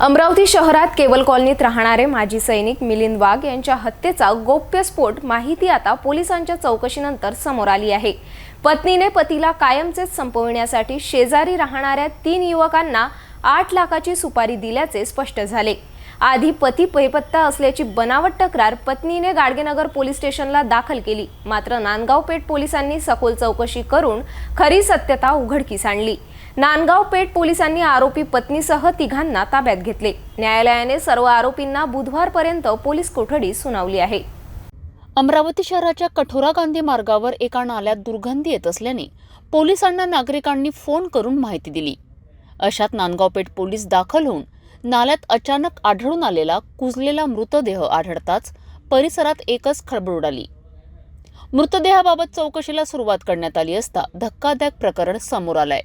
अमरावती शहरात केवल कॉलनीत राहणारे माजी सैनिक मिलिंद वाघ यांच्या हत्येचा गोप्यस्फोट माहिती आता पोलिसांच्या चौकशीनंतर समोर आली आहे. पत्नीने पतीला कायमचेच संपविण्यासाठी शेजारी राहणाऱ्या तीन युवकांना आठ लाखाची सुपारी दिल्याचे स्पष्ट झाले. आधी पती बेपत्ता असल्याची बनावट तक्रार पत्नीने गाडगेनगर पोलीस स्टेशनला दाखल केली. मात्र नांदगाव पेठ पोलिसांनी सखोल चौकशी करून खरी सत्यता उघडकीस आणली. नांदगाव पेठ पोलिसांनी आरोपी पत्नीसह तिघांना ताब्यात घेतले. न्यायालयाने सर्व आरोपींना बुधवारपर्यंत पोलीस कोठडी सुनावली आहे. अमरावती शहराच्या कठोरा गांधी मार्गावर एका नाल्यात दुर्गंधी येत असल्याने पोलिसांना नागरिकांनी फोन करून माहिती दिली. अशात नांदगावपेठ पोलीस दाखल होऊन नाल्यात अचानक आढळून आलेला कुजलेला मृतदेह आढळताच परिसरात एकच खळबळ उडाली. मृतदेहाबाबत चौकशीला सुरुवात करण्यात आली असता धक्कादायक प्रकरण समोर आलंय.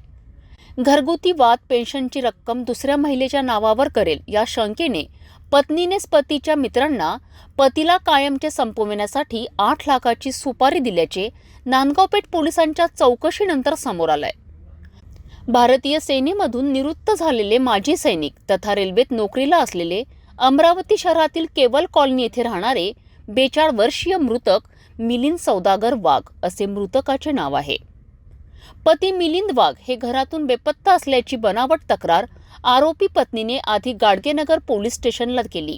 घरगुती वाद पेन्शनची रक्कम दुसऱ्या महिलेच्या नावावर करेल या शंकेने पत्नीनेच पतीच्या मित्रांना पतीला कायमचे संपविण्यासाठी आठ लाखाची सुपारी दिल्याचे नांदगावपेठ पोलिसांच्या चौकशीनंतर समोर आलंय. भारतीय सेनेमधून निवृत्त झालेले माजी सैनिक तथा रेल्वेत नोकरीला असलेले अमरावती शहरातील केवल कॉलनी येथे राहणारे बेचाळ वर्षीय मृतक मिलिंद सौदागर वाघ असे मृतकाचे नाव आहे. पती मिलिंद वाघ हे घरातून बेपत्ता असल्याची बनावट तक्रार आरोपी पत्नीने आधी गाडगेनगर पोलीस स्टेशनला केली.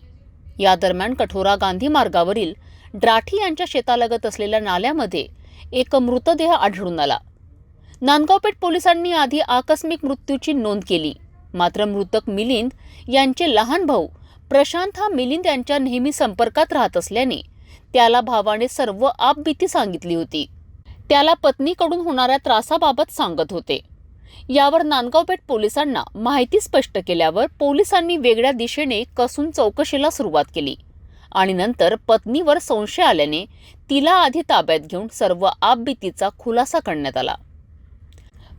या दरम्यान कठोरा गांधी मार्गावरील ड्राठी यांच्या शेतालगत असलेल्या नाल्यामध्ये एक मृतदेह आढळून आला. नांदगावपेठ पोलिसांनी आधी आकस्मिक मृत्यूची नोंद केली. मात्र मृतक मिलिंद यांचे लहान भाऊ प्रशांत हा मिलिंद यांच्या नेहमी संपर्कात राहत असल्याने त्याला भावाने सर्व आपबीती सांगितली होती. त्याला पत्नीकडून होणाऱ्या त्रासाबाबत सांगत होते. यावर नांदगावपेठ पोलिसांना माहिती स्पष्ट केल्यावर पोलिसांनी वेगळ्या दिशेने कसून चौकशीला सुरुवात केली आणि नंतर पत्नीवर संशय आल्याने तिला आधी ताब्यात घेऊन सर्व आपबीतीचा खुलासा करण्यात आला.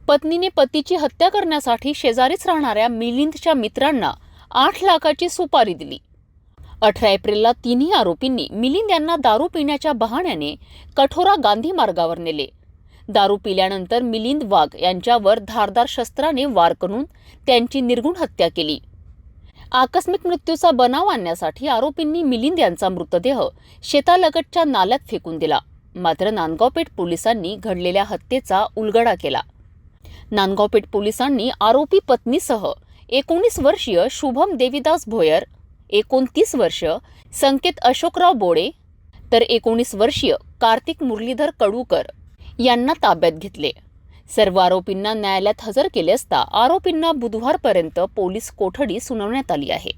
पत्नीने पतीची हत्या करण्यासाठी शेजारीच राहणाऱ्या मिलिंदच्या मित्रांना आठ लाखाची सुपारी दिली. अठरा एप्रिलला तिन्ही आरोपींनी मिलिंद यांना दारू पिण्याच्या बहाण्याने कठोरा गांधी मार्गावर नेले. दारू पिल्यानंतर मिलिंद वाघ यांच्यावर धारदार शस्त्राने वार करून त्यांची निर्गुण हत्या केली. आकस्मिक मृत्यूचा बनाव आणण्यासाठी आरोपींनी मिलिंद यांचा मृतदेह शेतालगतच्या नाल्यात फेकून दिला. मात्र नांदगावपेठ पोलिसांनी घडलेल्या हत्येचा उलगडा केला. नांदगावपेठ पोलिसांनी आरोपी पत्नीसह एकोणीस वर्षीय शुभम देविदास भोयर एकोणतीस वर्ष संकेत अशोकराव बोडे तर एकोणीस वर्षीय कार्तिक मुरलीधर कडूकर यांना ताब्यात घेतले. सर्व आरोपींना न्यायालयात हजर केले असता आरोपींना बुधवारपर्यंत पोलीस कोठडी सुनावण्यात आली आहे.